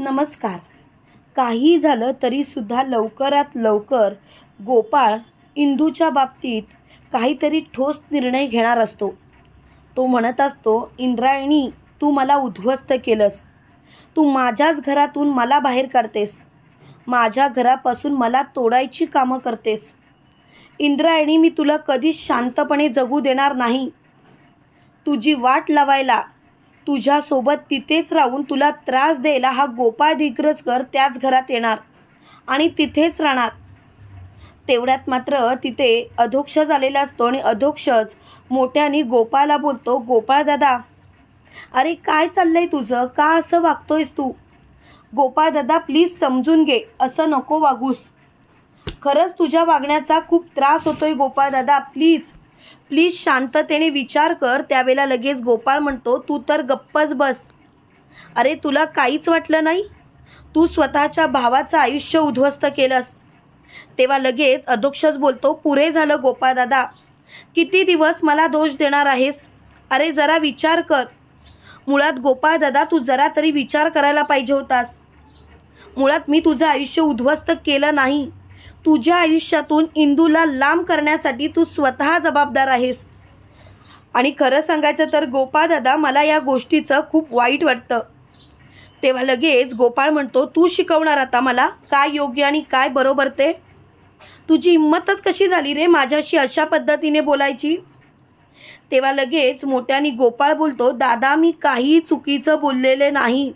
नमस्कार. काही झालं तरीसुद्धा लवकरात लवकर गोपाळ इंदूच्या बाबतीत काहीतरी ठोस निर्णय घेणार असतो. तो म्हणत असतो इंद्रायणी तू मला उद्ध्वस्त केलंस. तू माझ्याच घरातून मला बाहेर काढतेस. माझ्या घरापासून मला तोडायची कामं करतेस. इंद्रायणी मी तुला कधीच शांतपणे जगू देणार नाही. तुझी वाट लावायला तुझ्यासोबत तिथेच राहून तुला त्रास द्यायला हा गोपाळ दिग्रजकर त्याच घरात येणार आणि तिथेच राहणार. तेवढ्यात मात्र तिथे अधोक्ष आलेला असतो आणि अधोक्षच मोठ्याने गोपाळला बोलतो गोपाळ दादा अरे काय चाललंय तुझं? का असं वागतोयस तू? गोपाळ दादा प्लीज समजून घे असं नको वागूस. खरंच तुझ्या वागण्याचा खूप त्रास होतोय गोपाळ दादा प्लीज. प्लीज शांततेने विचार कर त्यावेळेला लगेच गोपाळ म्हणतो तू तर गप्पच बस. अरे तुला काहीच वाटलं नाही? तू स्वतःच्या भावाचं आयुष्य उद्ध्वस्त केलंस. तेव्हा लगेच अधोक्षच बोलतो पुरे झालं गोपाळ दादा. किती दिवस मला दोष देणार आहेस? अरे जरा विचार कर. मुळात गोपाळ दादा तू जरा तरी विचार करायला पाहिजे होतास. मुळात मी तुझं आयुष्य उद्ध्वस्त केलं नाही. तुझ्या आयुष्यातून इंदूला लांब करण्यासाठी तू स्वतः जबाबदार आहेस. आणि खरं सांगायचं तर गोपाळ दादा मला या गोष्टीचं खूप वाईट वाटतं. तेव्हा लगेच गोपाळ म्हणतो तू शिकवणार आता मला काय योग्य आणि काय बरोबर ते? तुझी हिंमतच कशी झाली रे माझ्याशी अशा पद्धतीने बोलायची? तेव्हा लगेच मोठ्याने गोपाळ बोलतो दादा मी काही चुकीचं बोललेले नाही.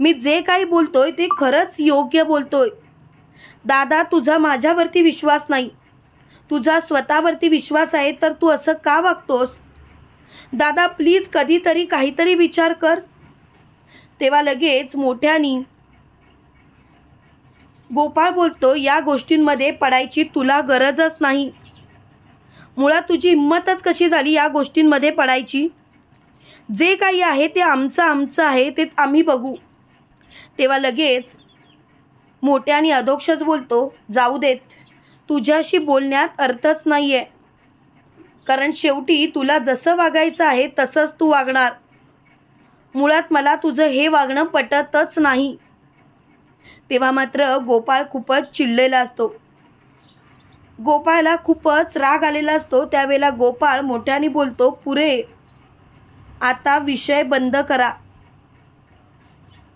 मी जे काही बोलतोय ते खरंच योग्य बोलतोय. दादा तुझा माझ्यावरती विश्वास नाही. तुझा स्वतःवरती विश्वास आहे तर तू असं का वागतोस? दादा प्लीज कधीतरी काहीतरी विचार कर. तेव्हा लगेच मोठ्यानी गोपाळ बोलतो या गोष्टींमध्ये पडायची तुला गरजच नाही. मुळात तुझी हिंमतच कशी झाली या गोष्टींमध्ये पडायची? जे काही आहे ते आमचं आमचं आहे ते आम्ही बघू. तेव्हा लगेच मोठ्याने अधोक्षच बोलतो जाऊ देत. तुझ्याशी बोलण्यात अर्थच नाही आहे कारण शेवटी तुला जसं वागायचं आहे तसंच तू वागणार. मुळात मला तुझं हे वागणं पटतच नाही. तेव्हा मात्र गोपाळ खूपच चिडलेला असतो. गोपाळला खूपच राग आलेला असतो. त्यावेळेला गोपाळ मोठ्याने बोलतो पुरे आता विषय बंद करा.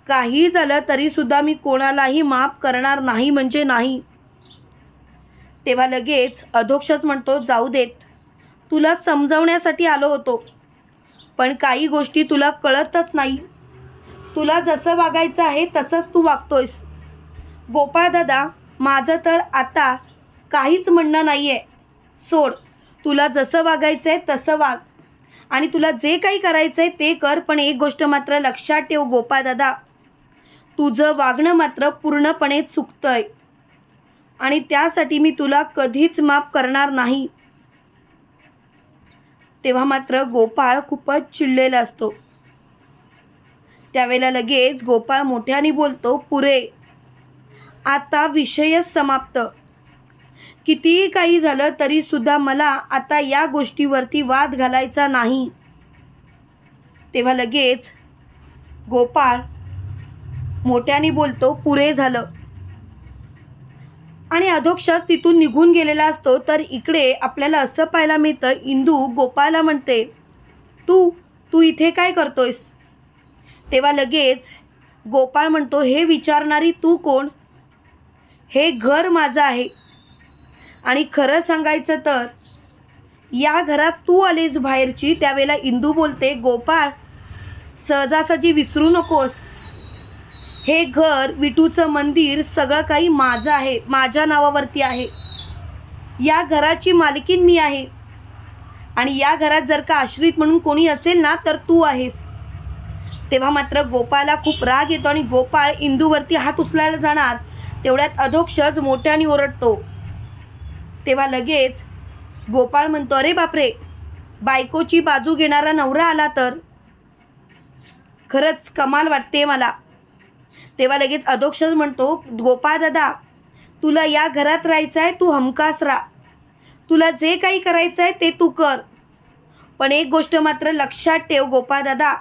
काही झालं तरीसुद्धा मी कोणालाही माफ करणार नाही म्हणजे नाही. तेव्हा लगेच अधोक्षच म्हणतो जाऊ देत. तुला समजवण्यासाठी आलो होतो. पण काही गोष्टी तुला कळतच नाही. तुला जसं वागायचं आहे तसंच तू वागतोयस. गोपाळदादा माझं तर आता काहीच म्हणणं नाही आहे सोड. तुला जसं वागायचं आहे तसं वाग. आणि तुला जे काही करायचं आहे ते कर पण एक गोष्ट मात्र लक्षात ठेव गोपाळदादा तुझं वागणं मात्र पूर्णपणे चुकतंय. आणि त्यासाठी मी तुला कधीच माफ करणार नाही. तेव्हा मात्र गोपाळ खूपच चिडलेला असतो. त्यावेळेला लगेच गोपाळ मोठ्याने बोलतो पुरे आता विषयच समाप्त. कितीही काही झालं तरी सुद्धा मला आता या गोष्टीवरती वाद घालायचा नाही. तेव्हा लगेच गोपाळ मोठ्याने बोलतो पुरे झालं. आणि अधोक्षस तिथून निघून गेलेला असतो तर इकडे आपल्याला असं पाहायला मिळतं इंदू गोपाळला म्हणते तू तू इथे काय करतोयस? तेव्हा लगेच गोपाळ म्हणतो हे विचारणारी तू कोण? हे घर माझं आहे. आणि खरं सांगायचं तर या घरात तू आलीस बाहेरची त्यावेळेला इंदू बोलते गोपाळ सहजासहजी विसरू नकोस. हे घर विटूचं मंदिर सगळं काही माझं आहे माझ्या नावावरती आहे. या घराची मालकीन मी आहे. आणि या घरात जर का आश्रित म्हणून कोणी असेल ना तर तू आहेस. तेव्हा मात्र गोपाळला खूप राग येतो आणि गोपाळ इंदूवरती हात उचलायला जाणार. तेवढ्यात अधोक्षज मोठ्याने ओरडतो. तेव्हा लगेच गोपाळ म्हणतो अरे बापरे! बायकोची बाजू घेणारा नवरा आला तर? खरंच कमाल वाटते मला. तेव्हा लगेच अधोक्षर म्हणतो गोपाळ दादा तुला या घरात राहायचं आहे तू हमखास राहा. तुला जे काही करायचं आहे ते तू कर. पण एक गोष्ट मात्र लक्षात ठेव गोपाळ दादा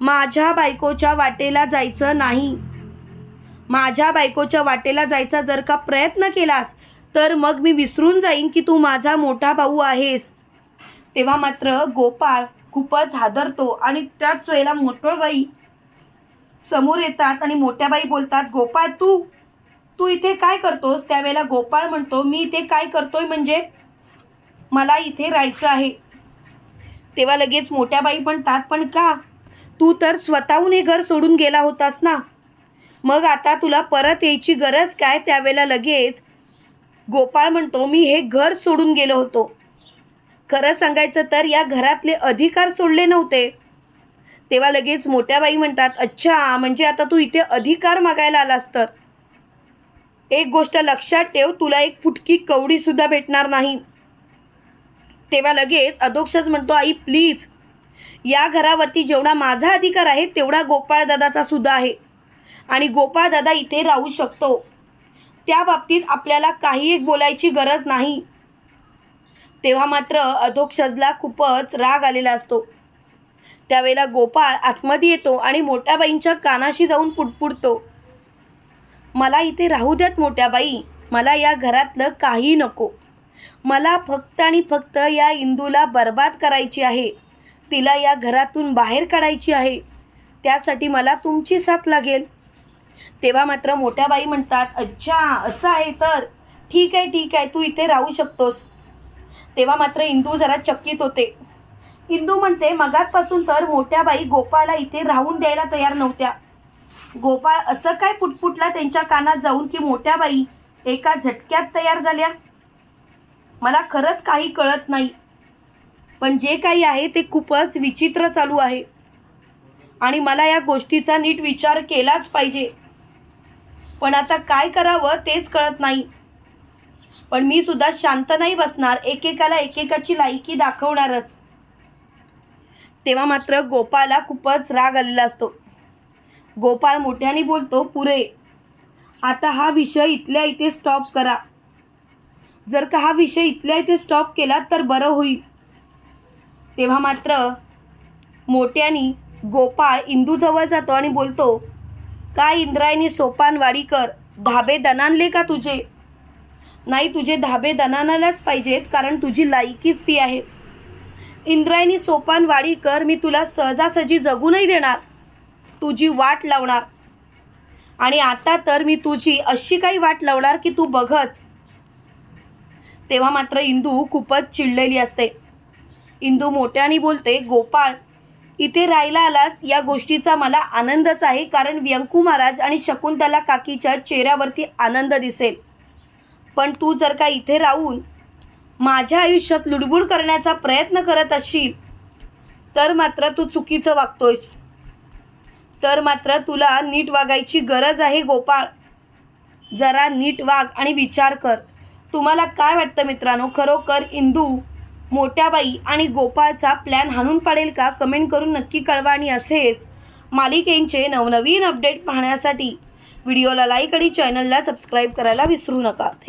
माझ्या बायकोच्या वाटेला जायचं नाही. माझ्या बायकोच्या वाटेला जायचा जर का प्रयत्न केलास तर मग मी विसरून जाईन की तू माझा मोठा भाऊ आहेस. तेव्हा मात्र गोपाळ खूपच हादरतो आणि त्याच वेळेला मोठळबाई समोर येतात आणि मोठ्या बाई बोलतात गोपाळ तू तू इथे काय करतोस? त्यावेळेला गोपाळ म्हणतो मी इथे काय करतोय म्हणजे मला इथे राहायचं आहे. तेव्हा लगेच मोठ्या बाई म्हणतात पण का? तू तर स्वतःहून हे घर सोडून गेला होतास ना? मग आता तुला परत यायची गरज काय? त्यावेळेला लगेच गोपाळ म्हणतो मी हे घर सोडून गेलो होतो. खरं सांगायचं तर या घरातले अधिकार सोडले नव्हते. तेव्हा लगेच मोठ्या बाई म्हणतात अच्छा म्हणजे आता तू इथे अधिकार मागायला आलास तर? एक गोष्ट लक्षात ठेव तुला एक फुटकी कवडीसुद्धा भेटणार नाही. तेव्हा लगेच अधोक्षच म्हणतो आई प्लीज या घरावरती जेवढा माझा अधिकार आहे तेवढा गोपाळ दादाचा सुद्धा आहे. आणि गोपाळ दादा इथे राहू शकतो. त्या बाबतीत आपल्याला काही एक बोलायची गरज नाही. तेव्हा मात्र अधोक्षजला खूपच राग आलेला असतो. त्यावेळेला गोपाळ आतमध्ये येतो आणि मोठ्या बाईंच्या कानाशी जाऊन पुटपुटतो. मला इथे राहू द्यात मोठ्या बाई मला या घरातलं काही नको. मला फक्त आणि फक्त या इंदूला बर्बाद करायची आहे. तिला या घरातून बाहेर काढायची आहे. त्यासाठी मला तुमची साथ लागेल. तेव्हा मात्र मोठ्या बाई म्हणतात अच्छा असं आहे तर. ठीक आहे ठीक आहे तू इथे राहू शकतोस. तेव्हा मात्र इंदू जरा चकित होते. इंदू म्हणते मगातपासून तर मोठ्या बाई गोपाळला इथे राहून द्यायला तयार नव्हत्या. गोपाळ असं काय पुटपुटला त्यांच्या कानात जाऊन की मोठ्या बाई एका झटक्यात तयार झाल्या? मला खरंच काही कळत नाही. पण जे काही आहे ते खूपच विचित्र चालू आहे. आणि मला या गोष्टीचा नीट विचार केलाच पाहिजे. पण आता काय करावं तेच कळत नाही. पण मी सुद्धा शांत नाही बसणार एकेकाला एकेकाची लायकी दाखवणारच. तेव्हा मात्र गोपाळला खूपच राग आलेला असतो. गोपाळ मोठ्याने बोलतो पुरे आता हा विषय इथल्या इथे स्टॉप करा. जर का हा विषय इथल्या इथे स्टॉप केला तर बरं होईल. तेव्हा मात्र मोठ्यानी गोपाळ इंदूजवळ जातो आणि बोलतो का इंद्रायणी सोपान वाडीकर धाबे दणानले का तुझे? नाही तुझे धाबे दणानालाच पाहिजेत कारण तुझी लायकीच ती आहे. इंद्रायणी सोपान वाडीकर मी तुला सहजासहजी जगू नाही देणार. तुझी वाट लावणार. आणि आता तर मी तुझी अशी काही वाट लावणार की तू बघच. तेव्हा मात्र इंदू खूपच चिडलेली असते. इंदू मोठ्याने बोलते गोपाळ इथे राहायला आलास या गोष्टीचा मला आनंदच आहे कारण व्यंकू महाराज आणि शकुंतला काकीच्या चेहऱ्यावरती आनंद दिसेल. पण तू जर का इथे राहून माझ्या आयुष्यात लुडबुड करण्याचा प्रयत्न करत असशील तर मात्र तू चुकीचं वागतोयस. तर मात्र तुला नीट वागायची गरज आहे गोपाळ. जरा नीट वाग आणि विचार कर. तुम्हाला काय वाटतं मित्रांनो? खरोखर इंदू मोठ्याबाई आणि गोपाळचा प्लॅन हाणून पाडेल का? कमेंट करून नक्की कळवा आणि असेच मालिकेंचे नवनवीन अपडेट पाहण्यासाठी. व्हिडिओला लाईक आणि चॅनलला सबस्क्राईब करायला विसरू नका. थँक्यू